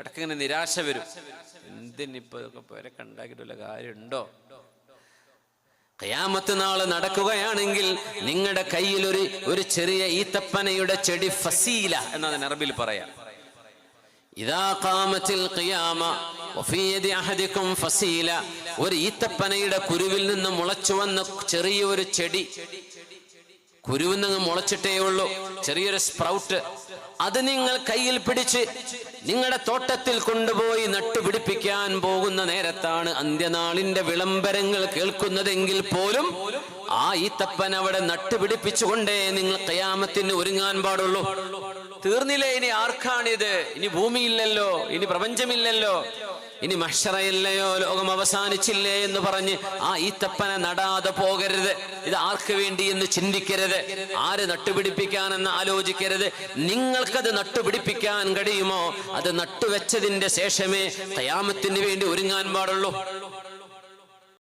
ഇടക്കിങ്ങനെ നിരാശ വരും. എന്തിനിപ്പോ ഇതൊക്കെ പേരൊക്കെ ഉണ്ടാക്കിയിട്ടുള്ള കാര്യമുണ്ടോ? കയാമത്ത് നാൾ നടക്കുകയാണെങ്കിൽ നിങ്ങളുടെ കയ്യിൽ ഒരു ഒരു ചെറിയ ഈത്തപ്പനയുടെ ചെടി ഫസീല എന്നതിന് അറബിൽ പറയാം. ഇതാ കാമത്തിൽ അഹദിക്കും ഫസീല. ഒരു ഈത്തപ്പനയുടെ കുരുവിൽ നിന്ന് മുളച്ചു വന്ന ചെറിയൊരു ചെടി കുരുവിൽ നിന്ന് മുളച്ചിട്ടേ ഉള്ളൂ. ചെറിയൊരു സ്പ്രൗട്ട് അത് നിങ്ങൾ കയ്യിൽ പിടിച്ച് നിങ്ങളുടെ തോട്ടത്തിൽ കൊണ്ടുപോയി നട്ടുപിടിപ്പിക്കാൻ പോകുന്ന നേരത്താണ് അന്ത്യനാളിന്റെ വിളംബരങ്ങൾ കേൾക്കുന്നതെങ്കിൽ പോലും ആ ഈത്തപ്പൻ അവിടെ നട്ടുപിടിപ്പിച്ചുകൊണ്ടേ നിങ്ങൾ കയാമത്തിന് ഒരുങ്ങാൻ പാടുള്ളൂ. തീർന്നില്ലേ? ഇനി ആർക്കാണിത്? ഇനി ഭൂമിയില്ലല്ലോ ഇനി പ്രപഞ്ചമില്ലല്ലോ. ഇനി മഷറയില്ലയോ ലോകം അവസാനിച്ചില്ലേ എന്ന് പറഞ്ഞ് ആ ഈത്തപ്പന നടാതെ പോകരുത്. ഇത് ആർക്ക് വേണ്ടി എന്ന് ചിന്തിക്കരുത്. ആര് നട്ടുപിടിപ്പിക്കാനെന്ന് ആലോചിക്കരുത്. നിങ്ങൾക്കത് നട്ടുപിടിപ്പിക്കാൻ കഴിയുമോ? അത് നട്ടുവെച്ചതിന്റെ ശേഷമേ തയാമത്തിന് വേണ്ടി ഒരുങ്ങാൻ പാടുള്ളൂ.